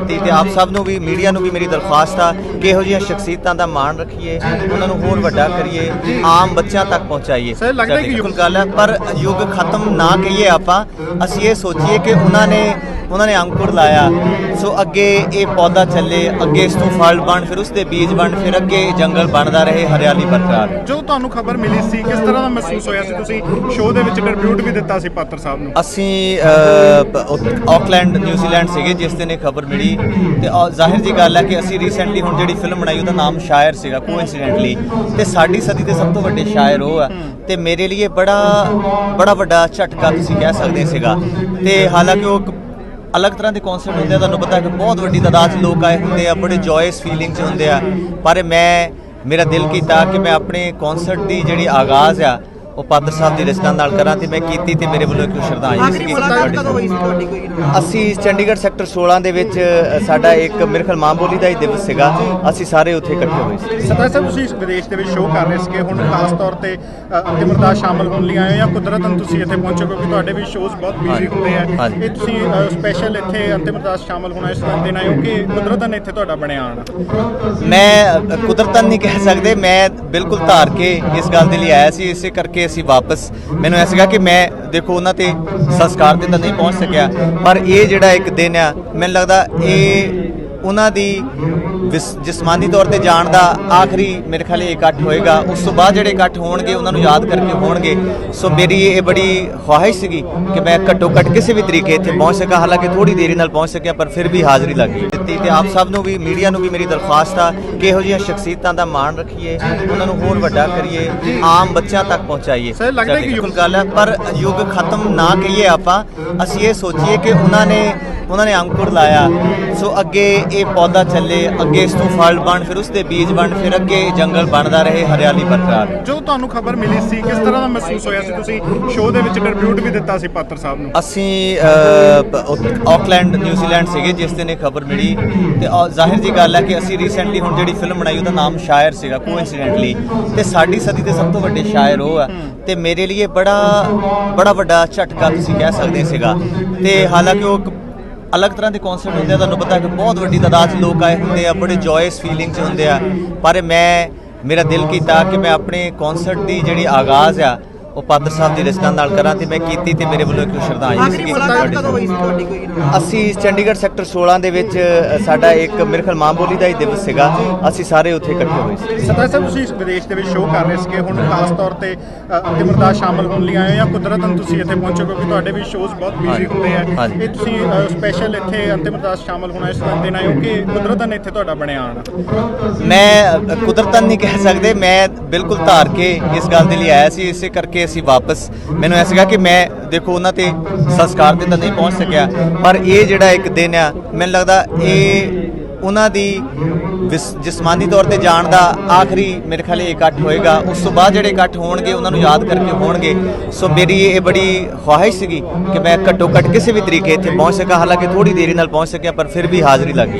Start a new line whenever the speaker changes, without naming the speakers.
ਦਿੱਤੀ ਤੇ ਆਪ ਸਭ ਨੂੰ ਵੀ ਮੀਡੀਆ ਨੂੰ ਵੀ ਮੇਰੀ ਦਰਖਾਸਤ ਆ ਕਿ ਇਹੋ ਜਿਹੀਆਂ ਸ਼ਖਸੀਅਤਾਂ ਦਾ ਮਾਣ ਰੱਖੀਏ ਉਹਨਾਂ ਨੂੰ ਹੋਰ ਵੱਡਾ ਕਰੀਏ ਆਮ ਬੱਚਿਆਂ ਤੱਕ ਪਹੁੰਚਾਈਏ।
ਸਰ, ਲੱਗਦਾ ਕਿ
ਗੱਲ ਹੈ ਪਰ ਯੁੱਗ ਖਤਮ ਨਾ ਕਹੀਏ ਆਪਾਂ ਅਸੀਂ ਇਹ ਸੋਚੀਏ ਕਿ ਉਹਨਾਂ ਨੇ ਉਹਨਾਂ ਨੇ ਅੰਕੁਰ ਲਾਇਆ। ਸੋ ਅੱਗੇ ਇਹ ਪੌਦਾ ਚੱਲੇ ਅੱਗੇ ਇਸ ਤੋਂ ਫਲ ਬਣ ਫਿਰ ਉਸ ਦੇ ਬੀਜ ਬਣ ਫਿਰ ਅੱਗੇ ਜੰਗਲ ਬਣਦਾ ਰਹੇ ਹਰਿਆਲੀ ਬਰਕਰਾਰ।
ਜਦੋਂ ਤੁਹਾਨੂੰ ਖਬਰ ਮਿਲੀ ਸੀ ਕਿਸ ਤਰ੍ਹਾਂ ਦਾ ਮਹਿਸੂਸ ਹੋਇਆ ਸੀ? ਤੁਸੀਂ ਸ਼ੋਅ ਦੇ ਵਿੱਚ ਟ੍ਰਿਬਿਊਟ ਵੀ ਦਿੱਤਾ ਸੀ ਪਾਤਰ ਸਾਹਿਬ ਨੂੰ।
ਅਸੀਂ ਆਕਲੈਂਡ ਨਿਊਜ਼ੀਲੈਂਡ ਸੀਗੇ ਜਿਸ ਦਿਨ ਇਹ ਖਬਰ ਮਿਲੀ। ਤੇ ਜ਼ਾਹਿਰ ਜੀ ਗੱਲ ਹੈ ਕਿ ਅਸੀਂ ਰੀਸੈਂਟਲੀ ਹੁਣ ਜਿਹੜੀ ਫਿਲਮ ਬਣਾਈ ਉਹਦਾ ਨਾਮ ਸ਼ਾਇਰ ਸੀਗਾ ਕੋਇਨਸੀਡੈਂਟਲੀ ਤੇ ਸਾਡੀ ਸਦੀ ਦੇ ਸਭ ਤੋਂ ਵੱਡੇ ਸ਼ਾਇਰ ਉਹ ਆ। ਤੇ ਮੇਰੇ ਲਈ ਇਹ ਬੜਾ ਬੜਾ ਵੱਡਾ ਝਟਕਾ ਤੁਸੀਂ ਕਹਿ ਸਕਦੇ ਸੀਗਾ। ਤੇ ਹਾਲਾਂਕਿ ਉਹ ਅਲੱਗ ਤਰ੍ਹਾਂ ਦੇ ਕਨਸਰਟ ਹੁੰਦੇ ਆ, ਤੁਹਾਨੂੰ ਪਤਾ ਕਿ ਬਹੁਤ ਵੱਡੀ ਤਾਦਾਦ 'ਚ ਲੋਕ ਆਏ ਹੁੰਦੇ ਆ, ਬੜੇ ਜੋਇਸ ਫੀਲਿੰਗ 'ਚ ਹੁੰਦੇ ਆ। ਪਰ ਮੈਂ, ਮੇਰਾ ਦਿਲ ਕੀਤਾ ਕਿ ਮੈਂ ਆਪਣੇ ਕਨਸਰਟ ਦੀ ਜਿਹੜੀ ਆਗਾਜ਼ ਆ ਉਹ ਪਾਦਰ ਸਾਹਿਬ ਦੀ ਰਚਨਾ ਨਾਲ ਕਰਾਂ ਤੇ ਮੈਂ ਕੀਤੀ ਤੇ ਮੇਰੇ ਵੱਲੋਂ ਇੱਕ ਸ਼ਰਧਾਂਜਲੀ
ਆਖਰੀ
ਸੀਗੀ।
ਮੁਲਾਕਾਤ
ਤੁਹਾਡੀ
ਕਦੋਂ ਹੋਈ ਸੀ ਤੁਹਾਡੀ ਕੋਈ?
ਅਸੀਂ ਚੰਡੀਗੜ੍ਹ ਸੈਕਟਰ 16 ਦੇ ਵਿੱਚ ਸਾਡਾ ਇੱਕ ਮੇਰੇ ਖਿਆਲ ਮਾਂ ਬੋਲੀ ਦਾ ਹੀ ਦਿਵਸ ਸੀਗਾ। ਅਸੀਂ ਸਾਰੇ ਉੱਥੇ ਇਕੱਠੇ ਹੋਏ ਸੀ।
ਸਤਾ ਸਾਹਿਬ ਤੁਸੀਂ ਇਸ ਵਿਦੇਸ਼ ਦੇ ਵਿੱਚ ਸ਼ੋਅ ਕਰ ਰਹੇ ਸੀਗੇ। ਹੁਣ ਖਾਸ ਤੌਰ ਤੇ ਅ, ਅੰਤਿਮ ਅਰਦਾਸ ਸ਼ਾਮਲ ਹੋਣ ਲਈ ਆਏ ਹੋ ਜਾਂ ਕੁਦਰਤਨ ਤੁਸੀਂ ਇੱਥੇ ਪਹੁੰਚੇ ਕਿਉਂਕਿ ਤੁਹਾਡੇ ਵੀ ਸ਼ੋਅਜ਼ ਬਹੁਤ ਬਿਜ਼ੀ ਹੁੰਦੇ ਆ।
ਹਾਂਜੀ।
ਇਹ ਤੁਸੀਂ ਸਪੈਸ਼ਲ ਇੱਥੇ ਅੰਤਿਮ ਅਰਦਾਸ ਸ਼ਾਮਲ ਹੋਣਾ ਇਸ ਤਰ੍ਹਾਂ ਦਿਨ ਆਏ ਹੋ ਕਿ ਕੁਦਰਤਨ ਇੱਥੇ ਤੁਹਾਡਾ ਬਣਿਆ ਆਣਾ
ਮੈਂ ਅ, ਕੁਦਰਤਨ ਨਹੀਂ ਕਹਿ ਸਕਦੇ। ਮੈਂ ਬਿਲਕੁਲ ਧਾਰ ਕੇ ਇਸ ਗੱਲ ਦੇ ਲਈ ਆਇਆ ਸੀ। ਇਸੇ ਕਰਕੇ ਅਸੀਂ ਵਾਪਸ। ਮੈਨੂੰ ਐ ਸੀਗਾ ਕਿ ਮੈਂ ਦੇਖੋ ਉਹਨਾਂ ਤੇ ਸੰਸਕਾਰ ਤੇ ਤਾਂ ਨਹੀਂ ਪਹੁੰਚ ਸਕਿਆ, ਪਰ ਇਹ ਜਿਹੜਾ ਇੱਕ ਦਿਨ ਆ, ਮੈਨੂੰ ਲੱਗਦਾ ਇਹ ਉਹਨਾਂ ਦੀ ਜਿਸਮਾਨੀ ਤੌਰ ਤੇ ਜਾਣ ਦਾ ਆਖਰੀ ਮੇਰੇ ਖਿਆਲ ਇਹ ਇਕੱਠ ਹੋਏਗਾ ਉਸ ਤੋਂ ਬਾਅਦ ਜਿਹੜੇ ਇਕੱਠ ਹੋਣਗੇ ਉਹਨਾਂ ਨੂੰ ਯਾਦ ਕਰਕੇ ਹੋਣਗੇ। ਸੋ ਮੇਰੀ ਇਹ ਬੜੀ ਖੁਆਇਸ਼ ਸੀਗੀ ਕਿ ਮੈਂ ਘੱਟੋ ਘੱਟ ਕਿਸੇ ਵੀ ਤਰੀਕੇ ਇੱਥੇ ਪਹੁੰਚ ਸਕਾਂ ਹਾਲਾਂਕਿ ਥੋੜੀ ਦੇਰੀ ਨਾਲ ਪਹੁੰਚ ਸਕਿਆ ਪਰ ਫਿਰ ਵੀ ਹਾਜ਼ਰੀ ਲੱਗ ਗਈ। ਦਿੱਤੀ ਤੇ ਆਪ ਸਭ ਨੂੰ ਵੀ ਮੀਡੀਆ ਨੂੰ ਵੀ ਮੇਰੀ ਦਰਖਾਸਤ ਆ ਕਿ ਇਹੋ ਜਿਹੀਆਂ ਸ਼ਖਸੀਅਤਾਂ ਦਾ ਮਾਣ ਰੱਖੀਏ ਉਹਨਾਂ ਨੂੰ ਹੋਰ ਵੱਡਾ ਕਰੀਏ ਆਮ ਬੱਚਿਆਂ ਤੱਕ ਪਹੁੰਚਾਈਏ।
ਸਰ, ਲੱਗਦਾ ਕਿ
ਗੱਲ ਹੈ ਪਰ ਯੁੱਗ ਖਤਮ ਨਾ ਕਹੀਏ ਆਪਾਂ ਅਸੀਂ ਇਹ ਸੋਚੀਏ ਕਿ ਉਹਨਾਂ ਨੇ ਉਹਨਾਂ ਨੇ ਅੰਕੁਰ ਲਾਇਆ। ਸੋ ਅੱਗੇ ਇਹ ਪੌਦਾ ਚੱਲੇ ਅੱਗੇ ਇਸ ਤੋਂ ਫਲ ਬਣ ਫਿਰ ਉਸ ਦੇ ਬੀਜ ਬਣ ਫਿਰ ਅੱਗੇ ਜੰਗਲ ਬਣਦਾ ਰਹੇ ਹਰਿਆਲੀ ਬਰਕਰਾਰ।
ਜਦੋਂ ਤੁਹਾਨੂੰ ਖਬਰ ਮਿਲੀ ਸੀ ਕਿਸ ਤਰ੍ਹਾਂ ਦਾ ਮਹਿਸੂਸ ਹੋਇਆ ਸੀ? ਤੁਸੀਂ ਸ਼ੋਅ ਦੇ ਵਿੱਚ ਟ੍ਰਿਬਿਊਟ ਵੀ ਦਿੱਤਾ ਸੀ ਪਾਤਰ ਸਾਹਿਬ ਨੂੰ।
ਅਸੀਂ ਆਕਲੈਂਡ ਨਿਊਜ਼ੀਲੈਂਡ ਸੀਗੇ ਜਿਸ ਦਿਨ ਇਹ ਖਬਰ ਮਿਲੀ। ਤੇ ਜ਼ਾਹਿਰ ਜੀ ਗੱਲ ਹੈ ਕਿ ਅਸੀਂ ਰੀਸੈਂਟਲੀ ਹੁਣ ਜਿਹੜੀ ਫਿਲਮ ਬਣਾਈ ਉਹਦਾ ਨਾਮ ਸ਼ਾਇਰ ਸੀਗਾ ਕੋਇਨਸੀਡੈਂਟਲੀ ਤੇ ਸਾਡੀ ਸਦੀ ਦੇ ਸਭ ਤੋਂ ਵੱਡੇ ਸ਼ਾਇਰ ਉਹ ਆ ਤੇ ਮੇਰੇ ਲਈ ਇਹ ਬੜਾ ਬੜਾ ਵੱਡਾ ਝਟਕਾ ਤੁਸੀਂ ਕਹਿ ਸਕਦੇ ਸੀਗਾ। ਤੇ ਹਾਲਾਂਕਿ ਉਹ ਅਲੱਗ ਤਰ੍ਹਾਂ ਦੇ ਕਨਸਰਟ ਹੁੰਦੇ ਆ, ਤੁਹਾਨੂੰ ਪਤਾ ਕਿ ਬਹੁਤ ਵੱਡੀ ਤਾਦਾਦ 'ਚ ਲੋਕ ਆਏ ਹੁੰਦੇ ਆ, ਬੜੇ ਜੋਇਸ ਫੀਲਿੰਗ 'ਚ ਹੁੰਦੇ ਆ। ਪਰ ਮੈਂ, ਮੇਰਾ ਦਿਲ ਕੀਤਾ ਕਿ ਮੈਂ ਆਪਣੇ ਕਨਸਰਟ ਦੀ ਜਿਹੜੀ ਆਗਾਜ਼ ਆ ਉਹ ਪਾਦਰ ਸਾਹਿਬ ਦੀ ਰਚਨਾ ਨਾਲ ਕਰਾਂ ਤੇ ਮੈਂ ਕੀਤੀ ਤੇ ਮੇਰੇ ਵੱਲੋਂ ਇੱਕ ਸ਼ਰਧਾਂਜਲੀ
ਮੁਲਾਕਾਤ। ਕਦੋਂ ਹੋਈ ਸੀ? ਤੁਹਾਡੀ ਕੋਈ
ਅਸੀਂ ਚੰਡੀਗੜ੍ਹ ਸੈਕਟਰ 16 ਦੇ ਵਿੱਚ ਸਾਡਾ ਇੱਕ ਮੇਰੇ ਖਿਆਲ ਮਾਂ ਬੋਲੀ ਦਾ ਹੀ ਦਿਵਸ ਸੀਗਾ। ਅਸੀਂ ਸਾਰੇ ਉੱਥੇ ਇਕੱਠੇ ਹੋਏ ਸੀ।
ਸਤਾ ਸਾਹਿਬ ਤੁਸੀਂ ਇਸ ਵਿਦੇਸ਼ ਦੇ ਵਿੱਚ ਸ਼ੋਅ ਕਰ ਰਹੇ ਸੀਗੇ। ਹੁਣ ਖਾਸ ਤੌਰ ਤੇ ਅ, ਅੰਤਿਮ ਅਰਦਾਸ ਸ਼ਾਮਲ ਹੋਣ ਲਈ ਆਏ ਹੋ ਜਾਂ ਕੁਦਰਤਨ ਤੁਸੀਂ ਇੱਥੇ ਪਹੁੰਚੇ ਕਿਉਂਕਿ ਤੁਹਾਡੇ ਵੀ ਸ਼ੋਅਜ਼ ਬਹੁਤ ਬਿਜ਼ੀ ਹੁੰਦੇ ਆ। ਇਹ ਤੁਸੀਂ ਸਪੈਸ਼ਲ ਇੱਥੇ ਅੰਤਿਮ ਅਰਦਾਸ ਸ਼ਾਮਲ ਹੋਣਾ ਇਸ ਤਰ੍ਹਾਂ ਦਿਨ ਆਏ ਹੋ ਕਿ ਕੁਦਰਤਨ ਇੱਥੇ ਤੁਹਾਡਾ ਬਣਿਆ ਆਣਾ
ਮੈਂ ਕੁਦਰਤਨ ਨਹੀਂ ਕਹਿ ਸਕਦੇ। ਮੈਂ ਬਿਲਕੁਲ ਧਾਰ ਕੇ ਇਸ ਗੱਲ ਦੇ ਲਈ ਆਇਆ ਸੀ। ਇਸੇ ਕਰਕੇ ਸੀ ਵਾਪਸ। ਮੈਨੂੰ ਐ ਸੀਗਾ ਕਿ ਮੈਂ ਦੇਖੋ ਉਹਨਾਂ ਤੇ ਸੰਸਕਾਰ ਤੇ ਤਾਂ ਨਹੀਂ ਪਹੁੰਚ ਸਕਿਆ। ਪਰ ਇਹ ਜਿਹੜਾ ਇੱਕ ਦਿਨ ਆ, ਮੈਨੂੰ ਲੱਗਦਾ ਇਹ ਉਹਨਾਂ ਦੀ ਵਿਸ- ਜਿਸਮਾਨੀ ਤੌਰ ਤੇ ਜਾਣ ਦਾ ਆਖਰੀ ਮੇਰੇ ਖਿਆਲ ਇਹ ਇਕੱਠ ਹੋਏਗਾ। ਉਸ ਤੋਂ ਬਾਅਦ ਜਿਹੜੇ ਇਕੱਠ ਹੋਣਗੇ, ਉਹਨਾਂ ਨੂੰ ਯਾਦ ਕਰਕੇ ਹੋਣਗੇ। ਸੋ ਮੇਰੀ ਇਹ ਬੜੀ ਖੁਆਇਸ਼ ਸੀਗੀ ਕਿ ਮੈਂ ਘੱਟੋ ਘੱਟ ਕਿਸੇ ਵੀ ਤਰੀਕੇ ਇੱਥੇ ਪਹੁੰਚ ਸਕਾਂ। ਹਾਲਾਂਕਿ ਥੋੜੀ ਦੇਰੀ ਨਾਲ ਪਹੁੰਚ ਸਕਿਆ, ਪਰ ਫਿਰ ਵੀ ਹਾਜ਼ਰੀ ਲੱਗ ਗਈ।